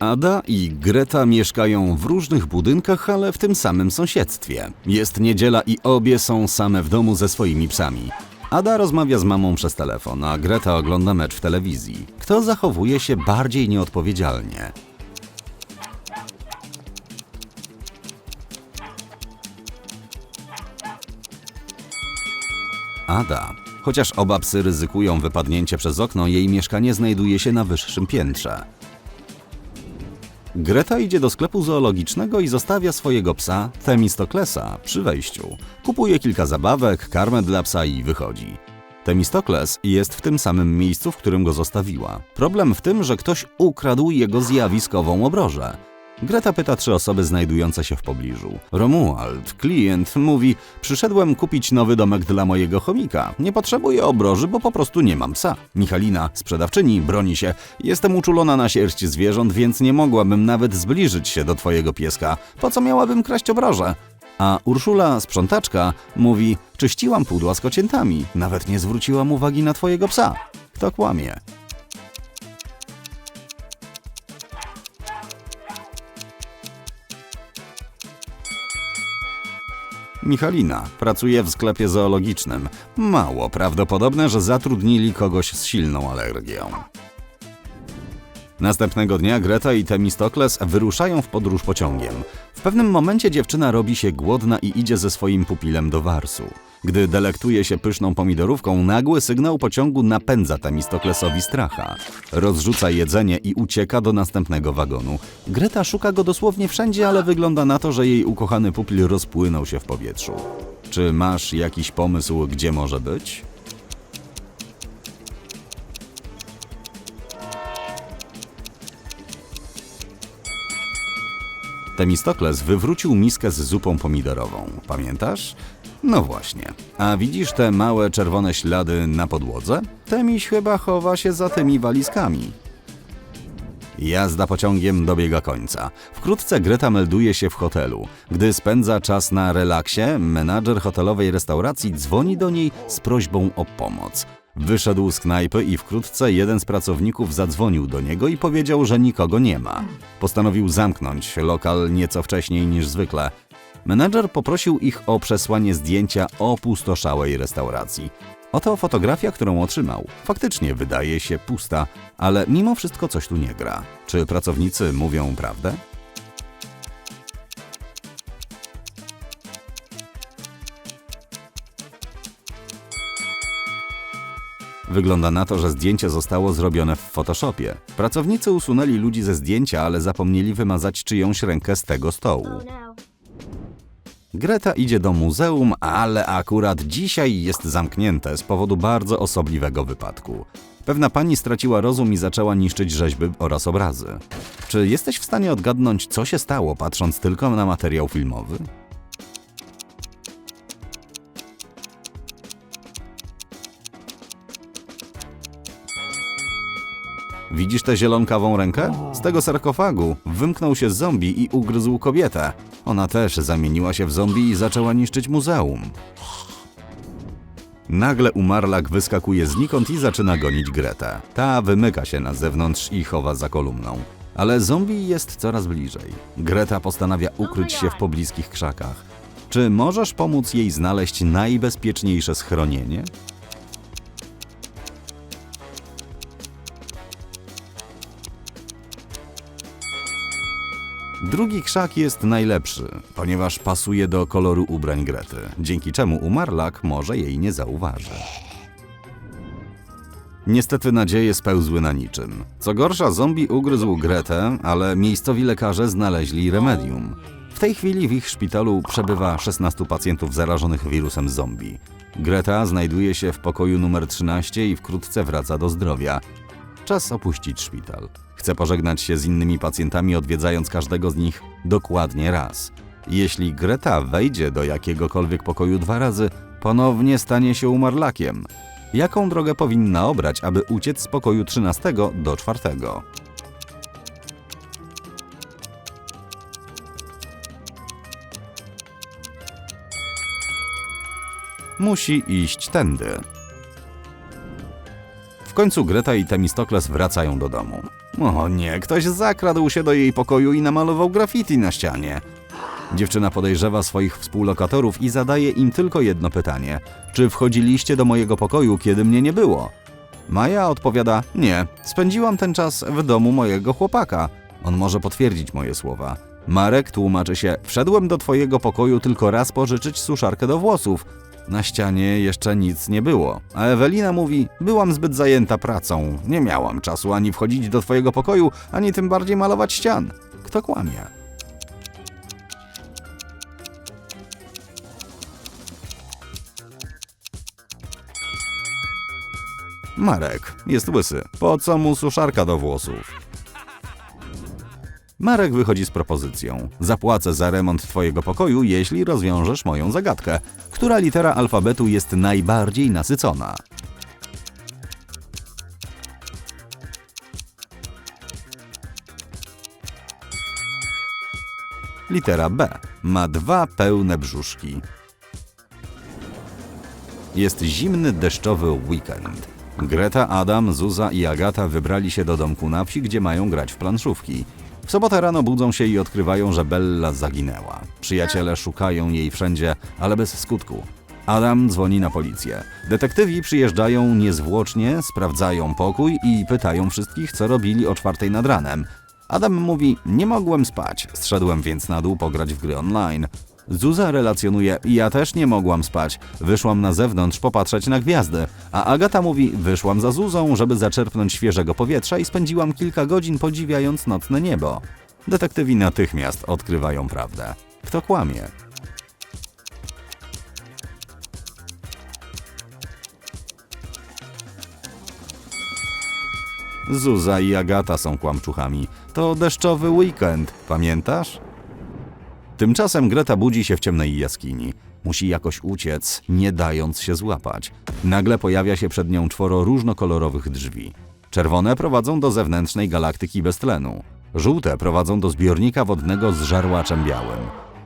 Ada i Greta mieszkają w różnych budynkach, ale w tym samym sąsiedztwie. Jest niedziela i obie są same w domu ze swoimi psami. Ada rozmawia z mamą przez telefon, a Greta ogląda mecz w telewizji. Kto zachowuje się bardziej nieodpowiedzialnie? Ada. Chociaż oba psy ryzykują wypadnięcie przez okno, jej mieszkanie znajduje się na wyższym piętrze. Greta idzie do sklepu zoologicznego i zostawia swojego psa, Temistoklesa, przy wejściu. Kupuje kilka zabawek, karmę dla psa i wychodzi. Temistokles jest w tym samym miejscu, w którym go zostawiła. Problem w tym, że ktoś ukradł jego zjawiskową obrożę. Greta pyta trzy osoby znajdujące się w pobliżu. Romuald, klient, mówi: Przyszedłem kupić nowy domek dla mojego chomika. Nie potrzebuję obroży, bo po prostu nie mam psa. Michalina, sprzedawczyni, broni się. Jestem uczulona na sierść zwierząt, więc nie mogłabym nawet zbliżyć się do twojego pieska. Po co miałabym kraść obrożę? A Urszula, sprzątaczka, mówi: Czyściłam pudła z kociętami. Nawet nie zwróciłam uwagi na twojego psa. Kto kłamie? Michalina pracuje w sklepie zoologicznym. Mało prawdopodobne, że zatrudnili kogoś z silną alergią. Następnego dnia Greta i Temistokles wyruszają w podróż pociągiem. W pewnym momencie dziewczyna robi się głodna i idzie ze swoim pupilem do Warsu. Gdy delektuje się pyszną pomidorówką, nagły sygnał pociągu napędza Temistoklesowi stracha. Rozrzuca jedzenie i ucieka do następnego wagonu. Greta szuka go dosłownie wszędzie, ale wygląda na to, że jej ukochany pupil rozpłynął się w powietrzu. Czy masz jakiś pomysł, gdzie może być? Temistokles wywrócił miskę z zupą pomidorową. Pamiętasz? No właśnie. A widzisz te małe czerwone ślady na podłodze? Temiś chyba chowa się za tymi walizkami. Jazda pociągiem dobiega końca. Wkrótce Greta melduje się w hotelu. Gdy spędza czas na relaksie, menadżer hotelowej restauracji dzwoni do niej z prośbą o pomoc. Wyszedł z knajpy i wkrótce jeden z pracowników zadzwonił do niego i powiedział, że nikogo nie ma. Postanowił zamknąć lokal nieco wcześniej niż zwykle. Menadżer poprosił ich o przesłanie zdjęcia opustoszałej restauracji. Oto fotografia, którą otrzymał. Faktycznie wydaje się pusta, ale mimo wszystko coś tu nie gra. Czy pracownicy mówią prawdę? Wygląda na to, że zdjęcie zostało zrobione w Photoshopie. Pracownicy usunęli ludzi ze zdjęcia, ale zapomnieli wymazać czyjąś rękę z tego stołu. Oh no. Greta idzie do muzeum, ale akurat dzisiaj jest zamknięte z powodu bardzo osobliwego wypadku. Pewna pani straciła rozum i zaczęła niszczyć rzeźby oraz obrazy. Czy jesteś w stanie odgadnąć, co się stało, patrząc tylko na materiał filmowy? Widzisz tę zielonkawą rękę? Z tego sarkofagu wymknął się zombie i ugryzł kobietę. Ona też zamieniła się w zombie i zaczęła niszczyć muzeum. Nagle umarlak wyskakuje znikąd i zaczyna gonić Gretę. Ta wymyka się na zewnątrz i chowa za kolumną. Ale zombie jest coraz bliżej. Greta postanawia ukryć się w pobliskich krzakach. Czy możesz pomóc jej znaleźć najbezpieczniejsze schronienie? Drugi krzak jest najlepszy, ponieważ pasuje do koloru ubrań Grety, dzięki czemu umarlak może jej nie zauważy. Niestety nadzieje spełzły na niczym. Co gorsza, zombie ugryzł Gretę, ale miejscowi lekarze znaleźli remedium. W tej chwili w ich szpitalu przebywa 16 pacjentów zarażonych wirusem zombie. Greta znajduje się w pokoju numer 13 i wkrótce wraca do zdrowia. Czas opuścić szpital. Chce pożegnać się z innymi pacjentami, odwiedzając każdego z nich dokładnie raz. Jeśli Greta wejdzie do jakiegokolwiek pokoju dwa razy, ponownie stanie się umarlakiem. Jaką drogę powinna obrać, aby uciec z pokoju 13 do 4? Musi iść tędy. W końcu Greta i Temistokles wracają do domu. O nie, ktoś zakradł się do jej pokoju i namalował graffiti na ścianie. Dziewczyna podejrzewa swoich współlokatorów i zadaje im tylko jedno pytanie: Czy wchodziliście do mojego pokoju, kiedy mnie nie było? Maja odpowiada: Nie, spędziłam ten czas w domu mojego chłopaka. On może potwierdzić moje słowa. Marek tłumaczy się: Wszedłem do twojego pokoju tylko raz pożyczyć suszarkę do włosów. Na ścianie jeszcze nic nie było. A Ewelina mówi: Byłam zbyt zajęta pracą. Nie miałam czasu ani wchodzić do twojego pokoju, ani tym bardziej malować ścian. Kto kłamie? Marek jest łysy. Po co mu suszarka do włosów? Marek wychodzi z propozycją. Zapłacę za remont twojego pokoju, jeśli rozwiążesz moją zagadkę. Która litera alfabetu jest najbardziej nasycona? Litera B. Ma dwa pełne brzuszki. Jest zimny, deszczowy weekend. Greta, Adam, Zuza i Agata wybrali się do domku na wsi, gdzie mają grać w planszówki. W sobotę rano budzą się i odkrywają, że Bella zaginęła. Przyjaciele szukają jej wszędzie, ale bez skutku. Adam dzwoni na policję. Detektywi przyjeżdżają niezwłocznie, sprawdzają pokój i pytają wszystkich, co robili o czwartej nad ranem. Adam mówi: Nie mogłem spać, zszedłem więc na dół pograć w gry online. Zuza relacjonuje: Ja też nie mogłam spać, wyszłam na zewnątrz popatrzeć na gwiazdy. A Agata mówi: Wyszłam za Zuzą, żeby zaczerpnąć świeżego powietrza i spędziłam kilka godzin podziwiając nocne niebo. Detektywi natychmiast odkrywają prawdę. Kto kłamie? Zuza i Agata są kłamczuchami. To deszczowy weekend, pamiętasz? Tymczasem Greta budzi się w ciemnej jaskini. Musi jakoś uciec, nie dając się złapać. Nagle pojawia się przed nią czworo różnokolorowych drzwi. Czerwone prowadzą do zewnętrznej galaktyki bez tlenu. Żółte prowadzą do zbiornika wodnego z żarłaczem białym.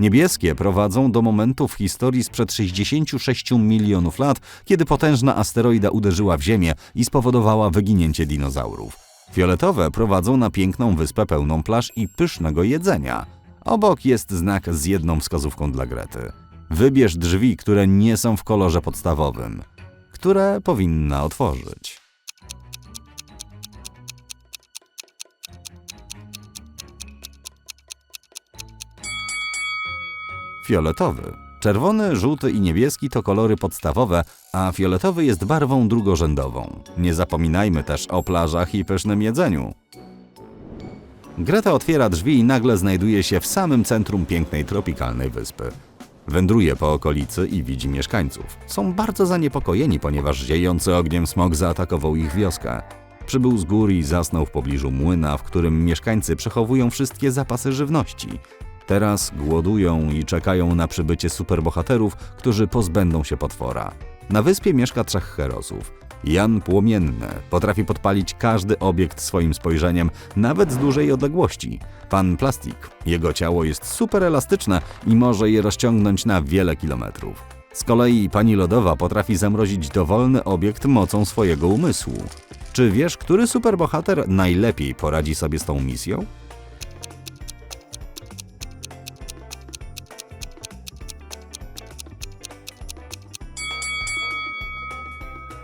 Niebieskie prowadzą do momentu w historii sprzed 66 milionów lat, kiedy potężna asteroida uderzyła w Ziemię i spowodowała wyginięcie dinozaurów. Fioletowe prowadzą na piękną wyspę pełną plaż i pysznego jedzenia. Obok jest znak z jedną wskazówką dla Grety. Wybierz drzwi, które nie są w kolorze podstawowym, które powinna otworzyć. Fioletowy. Czerwony, żółty i niebieski to kolory podstawowe, a fioletowy jest barwą drugorzędową. Nie zapominajmy też o plażach i pysznym jedzeniu. Greta otwiera drzwi i nagle znajduje się w samym centrum pięknej tropikalnej wyspy. Wędruje po okolicy i widzi mieszkańców. Są bardzo zaniepokojeni, ponieważ ziejący ogniem smog zaatakował ich wioskę. Przybył z gór i zasnął w pobliżu młyna, w którym mieszkańcy przechowują wszystkie zapasy żywności. Teraz głodują i czekają na przybycie superbohaterów, którzy pozbędą się potwora. Na wyspie mieszka trzech herosów. Jan Płomienny potrafi podpalić każdy obiekt swoim spojrzeniem, nawet z dużej odległości. Pan Plastik. Jego ciało jest super elastyczne i może je rozciągnąć na wiele kilometrów. Z kolei pani Lodowa potrafi zamrozić dowolny obiekt mocą swojego umysłu. Czy wiesz, który superbohater najlepiej poradzi sobie z tą misją?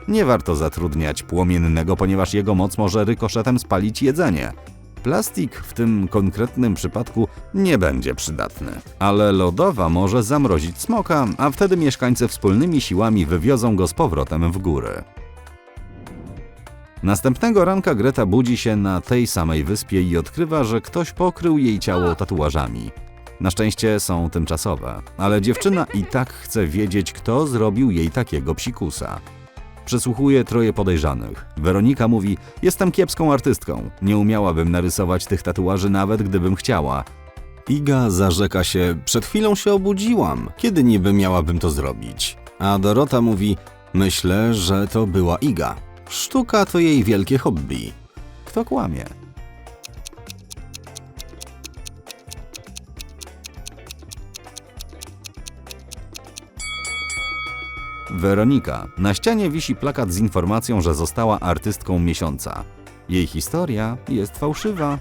Nie warto zatrudniać płomiennego, ponieważ jego moc może rykoszetem spalić jedzenie. Plastik w tym konkretnym przypadku nie będzie przydatny, ale lodowa może zamrozić smoka, a wtedy mieszkańcy wspólnymi siłami wywiozą go z powrotem w góry. Następnego ranka Greta budzi się na tej samej wyspie i odkrywa, że ktoś pokrył jej ciało tatuażami. Na szczęście są tymczasowe, ale dziewczyna i tak chce wiedzieć, kto zrobił jej takiego psikusa. Przesłuchuje troje podejrzanych. Weronika mówi: Jestem kiepską artystką. Nie umiałabym narysować tych tatuaży, nawet gdybym chciała. Iga zarzeka się: Przed chwilą się obudziłam. Kiedy niby miałabym to zrobić? A Dorota mówi: Myślę, że to była Iga. Sztuka to jej wielkie hobby. Kto kłamie? Weronika. Na ścianie wisi plakat z informacją, że została artystką miesiąca. Jej historia jest fałszywa.